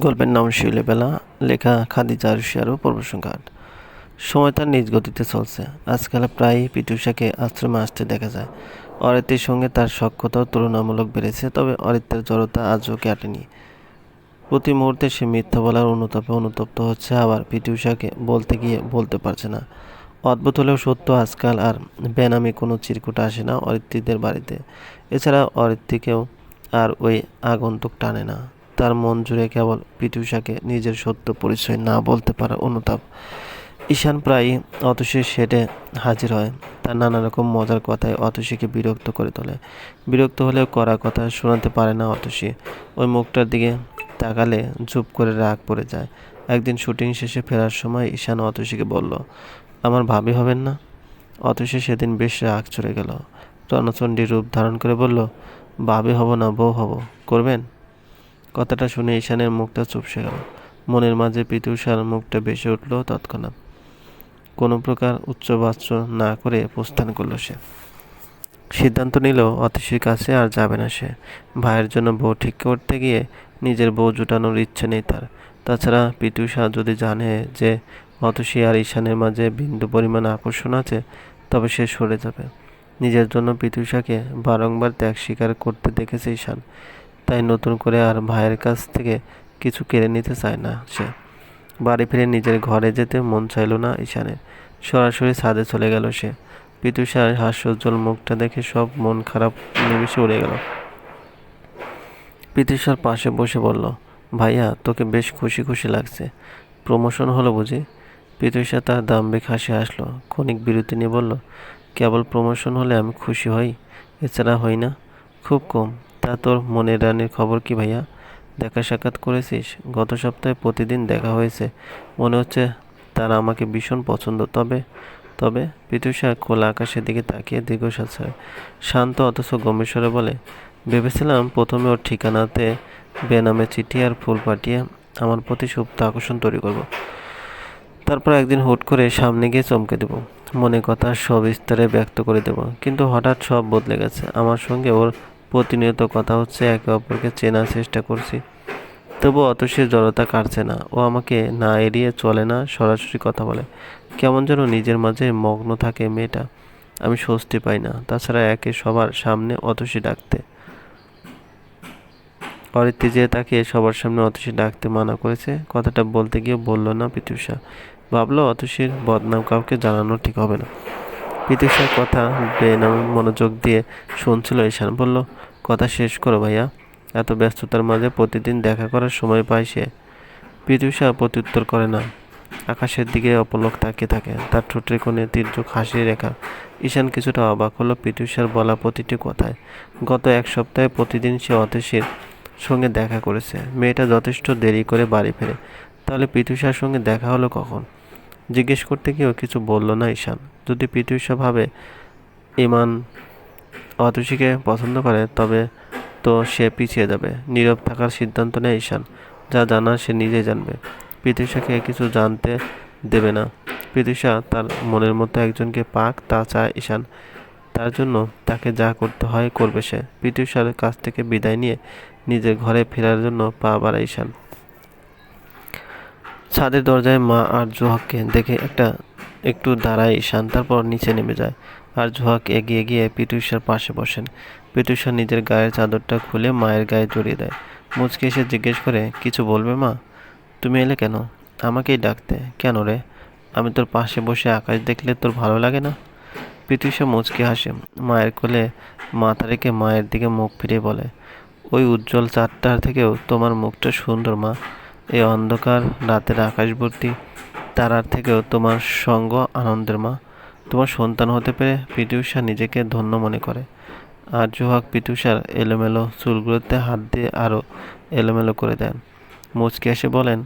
গল্পের নাম শিউলিবেলা, লেখা খাদিজা আরশিয়ারও পর্বসংখ্যাট সময় তার নিজ গতিতে চলছে। আজকাল প্রায়ই পিটুষাকে আশ্রমে আসতে দেখা যায়। অরিত্রের সঙ্গে তার সক্ষতাও তুলনামূলক বেড়েছে, তবে অরিত্রের জড়তা আজও কাটেনি। প্রতি মুহূর্তে সে মিথ্যা বলার অনুতাপে অনুতপ্ত হচ্ছে, আবার পিটুষাকে বলতে গিয়ে বলতে পারছে না। অদ্ভুত হলেও সত্য, আজকাল আর বেনামি কোনো চিরকুট আসে না অরিত্রীদের বাড়িতে। এছাড়া অরিত্রীকেও আর ওই আগন্তুক টানে না। তার মন জুড়ে কেবল পিটুষাকে নিজের সত্য পরিচয় না বলতে পারা অনুতাপ। ঈশান প্রায়ই অতসীর সেটে হাজির হয়। তার নানা রকম মজার কথায় অতসীকে বিরক্ত করে তোলে। বিরক্ত হলেও করা কথা শোনাতে পারে না অতসী। ওই মুখটার দিকে তাকালে চুপ করে রাগ পড়ে যায়। একদিন শুটিং শেষে ফেরার সময় ঈশান অতসীকে বলল, আমার ভাবি হবেন না? অতসী সেদিন বেশ রাগ চড়ে গেল। রণচণ্ডী রূপ ধারণ করে বলল, ভাবি হব না, বউ হব। করবেন? কথাটা শুনে ঈশানের মুখটা চুপসে গেল। মনের মাঝে পিতুষার মুখটা বেসে উঠল তৎক্ষণাৎ। কোনো প্রকার উচ্চবাচ্য না করে প্রস্থান করল সে। সিদ্ধান্ত নিল, অতিশীর কাছে আর যাবে না সে। ভাইয়ের জন্য বউ ঠিক করতে গিয়ে নিজের বউ জুটানোর ইচ্ছে নেই তার। তাছাড়া পিতুষা যদি জানে যে অতসী আর ঈশানের মাঝে বিন্দু পরিমাণ আকর্ষণ আছে, তবে সে সরে যাবে। নিজের জন্য পিতুষাকে বারংবার ত্যাগ স্বীকার করতে দেখেছে ঈশান। তাই নতুন করে আর ভাইয়ের কাছ থেকে কিছু কেড়ে নিতে চায় না সে। বাড়ি ফিরে নিজের ঘরে যেতে মন চাইল না ঈশানের। সরাসরি ছাদে চলে গেল সে। পিতুষার হাস্যোজ্জ্বল মুখটা দেখে সব মন খারাপ নিমিশে উড়ে গেল। পিতুষার পাশে বসে বলল, ভাইয়া, তোকে বেশ খুশি খুশি লাগছে। প্রমোশন হলো বুঝি? পিতুষা তার দাম্বিক হাসি আসলো ক্ষণিক বিরতি নিয়ে বলল, কেবল প্রমোশন হলে আমি খুশি হই, এছাড়া হই না। খুব কম। তা তোর মনের রানীর খবর কি ভাইয়া? দেখা সাক্ষাৎ করেছিস? গত সপ্তাহে প্রতিদিন দেখা হয়েছে। মনে হচ্ছে তারা আমাকে ভীষণ পছন্দ। তবে তবে পিতুষা খোলা আকাশের দিকে তাকিয়ে দীর্ঘশ্বাস ছাড়ে। শান্ত অথচ গম্ভীর বলে, ভেবেছিলাম প্রথমে ওর ঠিকানাতে বেনামে চিঠি আর ফুল পাঠিয়ে আমার প্রতি সুপ্ত আকর্ষণ তৈরি করব। তারপর একদিন হুট করে সামনে গিয়ে চমকে দেব। মনে কথা সবিস্তারে ব্যক্ত করে দেব। কিন্তু হঠাৎ সব বদলে গেছে। আমার সঙ্গে ওর প্রতিনিয়ত কথা হচ্ছে, একে অপরকে চেনার চেষ্টা করছি। তবু অত সে জড়তা কাটছে না। ও আমাকে না এড়িয়ে চলে না, সরাসরি কথা বলে। কেমন যেন নিজের মাঝে মগ্ন থাকে মেয়েটা। আমি স্বস্তি পাই না। তাছাড়া একে সবার সামনে অতসী ডাকতে। অরিত্রি যে তাকে সবার সামনে অতসী ডাকতে মানা করেছে, কথাটা বলতে গিয়ে বলল না পিতুষা ভাবলো অতসীর বদনাম কাউকে জানানো ঠিক হবে না। পিতুষার কথা বেনাম মনোযোগ দিয়ে শুনছিল ঈশান। বলল, কথা শেষ করো ভাইয়া। এত ব্যস্ততার মাঝে প্রতিদিন দেখা করার সময় পায় সে। পিতুষা প্রত্যুত্তর করে না। আকাশের দিকে অপলক তাকিয়ে থাকে। তার ঠোঁটের কোণে তীর্যক হাসি রেখা। ঈশান কিছুটা অবাক হলো পিতুষার বলা প্রতিটি কথায়। গত এক সপ্তাহে প্রতিদিন সে অতসীর সঙ্গে দেখা করেছে। মেয়েটা যথেষ্ট দেরি করে বাড়ি ফেরে। তাহলে পিতুষার সঙ্গে দেখা হলো কখন? জিজ্ঞেস করতে গিয়েও কিছু বলল না ঈশান। যদি পিতুষা ভাবে ইমান অতসীকে পছন্দ করে, তবে তো সে পিছিয়ে যাবে। নীরব থাকার সিদ্ধান্ত নেয় ঈশান। যা জানার সে নিজেই জানবে। পিতুষাকে কিছু জানতে দেবে না। পিতুষা তার মনের মতো একজনকে পাক তা চায় ঈশান। তার জন্য তাকে যা করতে হয় করবে সে। পিতুষার কাছ থেকে বিদায় নিয়ে নিজের ঘরে ফেরার জন্য পা বাড়ায় ঈশান। ছাদের দরজায় মা আর জোহাককে দেখে একটা একটু দাঁড়ায় ঈশান, তারপর নিচে নেমে যায়। আর জোহাক এগিয়ে গিয়ে পিতুষার পাশে বসেন। পিতুষা নিজের গায়ের চাদরটা খুলে মায়ের গায়ে জড়িয়ে দেয়। মুচকে এসে জিজ্ঞেস করে, কিছু বলবে মা? তুমি এলে কেন? আমাকেই ডাকতে। কেন রে? আমি তোর পাশে বসে আকাশ দেখলে তোর ভালো লাগে না? পিতুষা মুচকে হাসে। মায়ের কোলে মাথা রেখে মায়ের দিকে মুখ ফিরিয়ে বলে, ওই উজ্জ্বল চারটার থেকেও তোমার মুখটা সুন্দর মা। এই অন্ধকার রাতের আকাশ ভর্তি তারার থেকেও তোমার সঙ্গ আনন্দের মা। তোমার সন্তান হতে পেরে পিতুষা নিজেকে ধন্য মনে করে। আর জোহাক পিতুষার এলোমেলো চুলগুলোতে হাত দিয়ে আরও এলোমেলো করে দেন। মুচকে এসে বলেন,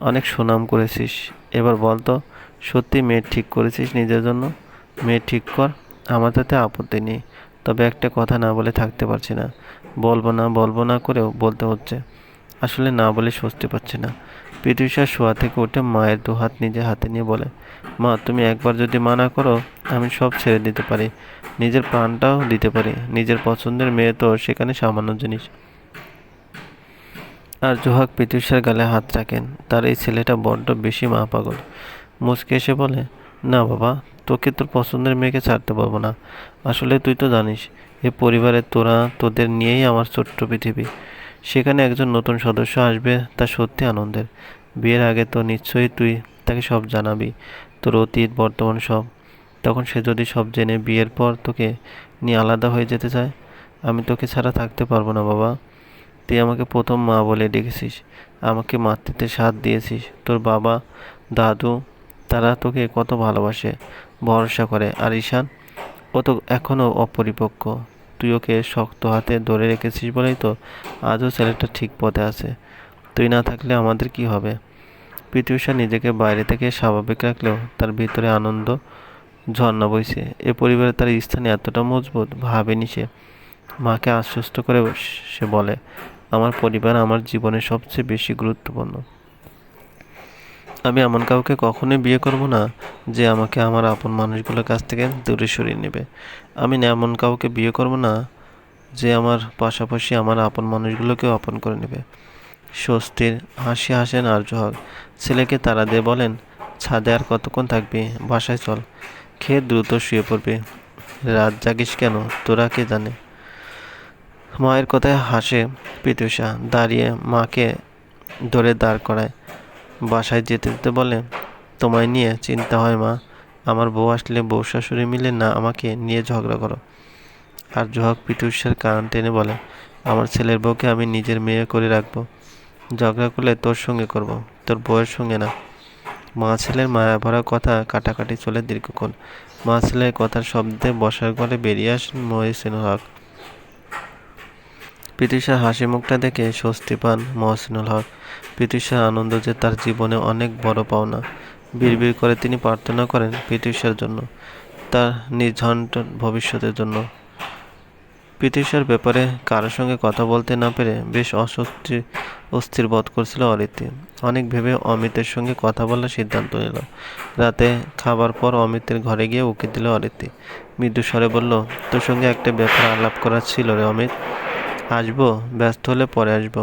অনেক সুনাম করেছিস। এবার বল তো, সত্যি মেয়ে ঠিক করেছিস নিজের জন্য? মেয়ে ঠিক কর, আমার তাতে আপত্তি নেই। তবে একটা কথা না বলে থাকতে পারছি না। বলব না বলব না করেও বলতে হচ্ছে। আসলে না বলে স্বস্তি পাচ্ছে না। পিতুষা শোয়া থেকে উঠে মায়ের দু হাত নিজে হাতে নিয়ে বলে, মা, তুমি একবার যদি মানা করো, আমি সব ছেড়ে দিতে পারি। নিজের প্রাণটাও দিতে পারি। নিজের পছন্দের মেয়ে তো সেখানে সামান্য জিনিস। আর জোহাক পিতুষার গালে হাত রাখেন। তার এই ছেলেটা বড্ড বেশি মা পাগল। মুচকে এসে বলে, না বাবা, তোকে তোর পছন্দের মেয়েকে ছাড়তে পারব না। আসলে তুই তো জানিস, এ পরিবারে তোরা তোদের নিয়েই আমার ছোট্ট পৃথিবী। সেখানে একজন নতুন সদস্য আসবে, তা সত্যি আনন্দের। বিয়ের আগে তো নিশ্চয়ই তুই তাকে সব জানাবি, তোর অতীত, বর্তমান সব। তখন সে যদি সব জেনে বিয়ের পর তোকে নিয়ে আলাদা হয়ে যেতে চায়, আমি তোকে ছাড়া থাকতে পারব না বাবা। তুই আমাকে প্রথম মা বলে ডেকেছিস, আমাকে মাতৃত্বে সাথ দিয়েছিস। তোর বাবা, দাদু, তারা তোকে কত ভালোবাসে, ভরসা করে। আর ঈশান, ও তো এখনও অপরিপক্ক। তুই ওকে শক্ত হাতে ধরে রেখেছিস বলেই তো আজও ছেলেটা ঠিক পথে আছে। তুই না থাকলে আমাদের কি হবে? পৃথিবীশা নিজেকে বাইরে থেকে স্বাভাবিক রাখলেও তার ভিতরে আনন্দ ঝর্ণা বইছে। এ পরিবারে তার স্থানে এতটা মজবুত, ভাবেনি সে। মাকে আশ্বস্ত করে সে বলে, আমার পরিবার আমার জীবনে সবচেয়ে বেশি গুরুত্বপূর্ণ। আমি এমন কাউকে কখনোই বিয়ে করব না যে আমাকে আমার আপন মানুষগুলোর কাছ থেকে দূরে সরিয়ে নেবে। আমি এমন কাউকে বিয়ে করব না যে আমার পাশাপাশি আমার আপন মানুষগুলোকেও আপন করে নেবে। স্বস্তির হাসি হাসেন আর জহর ছেলেকে তারা দিয়ে বলেন, ছাদে আর কতক্ষণ থাকবি? বাসায় চল। খেয়ে দ্রুত শুয়ে পড়বে। রাত জাগিস কেন? তোরা কে জানে? মায়ের কথায় হাসে পিতুষা দাঁড়িয়ে মাকে ধরে দাঁড় করায়। বাসায় যেতে যেতে বলে, তোমায় নিয়ে চিন্তা হয় মা। আমার বউ আসলে বউ শাশুড়ি মিলে না আমাকে নিয়ে ঝগড়া করো। আর জহক পিটুষের কান টেনে বলে, আমার ছেলের বউকে আমি নিজের মেয়ে করে রাখব। ঝগড়া করলে তোর সঙ্গে করব, তোর বউয়ের সঙ্গে না। মা ছেলের মায়া ভরা কথা কাটাকাটি চলে দীর্ঘক্ষণ। মা ছেলের কথার শব্দে বসার ঘরে বেরিয়ে আসেন মহিসিন হক। পিতৃষার হাসি মুখটা দেখে স্বস্তি পান মহসিনুল হক। পিতৃষার আনন্দ যে তার জীবনে অনেক বড় পাওনা। বিড়বিড় করে তিনি প্রার্থনা করেন পিতৃষার জন্য, তার নির্ঝণ্ট ভবিষ্যতের জন্য। পিতৃষার ব্যাপারে কারোর সঙ্গে কথা বলতে না পেরে বেশ অস্বস্তি, অস্থির বোধ করছিল অরিতি অনেক ভেবে অমিতের সঙ্গে কথা বলার সিদ্ধান্ত নিল। রাতে খাবার পর অমিতের ঘরে গিয়ে উকি দিল অরিতি মৃদু স্বরে বলল, তোর সঙ্গে একটা ব্যাপার আলাপ করার ছিল রে অমিত। আসব ব্যস্ত হলে পরে আসব।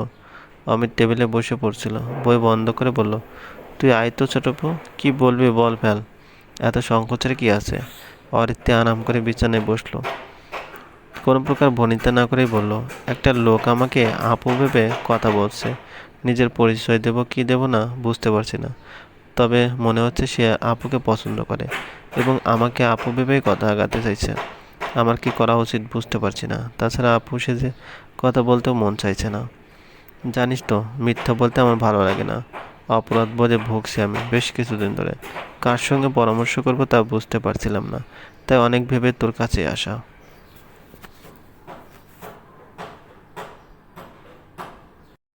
অমিত টেবিলে বসে পড়ছিল। বই বন্ধ করে বলল, তুই আয় তো ছোটপু কি বলবি বল ফেল। এত সংকোচের কি আছে? অরিত্য আরাম করে বিছানায় বসল। কোনো প্রকার ভনিতা না করেই বলল, একটা লোক আমাকে আপু ভেবে কথা বলছে। নিজের পরিচয় দেব কি দেব না বুঝতে পারছি না। তবে মনে হচ্ছে সে আপুকে পছন্দ করে এবং আমাকে আপু ভেবেই কথা আগাতে চাইছে। আমার কি করা উচিত বুঝতে পারছি না। তাছাড়া আপু সে যে কথা বলতেও মন চাইছে না। জানিস তো, মিথ্যা বলতে আমার ভালো লাগে না। অপরাধ বোধে ভুগছি আমি বেশ কিছুদিন ধরে। কার সঙ্গে পরামর্শ করব তা বুঝতে পারছিলাম না। তাই অনেক ভেবে তোর কাছে আসা।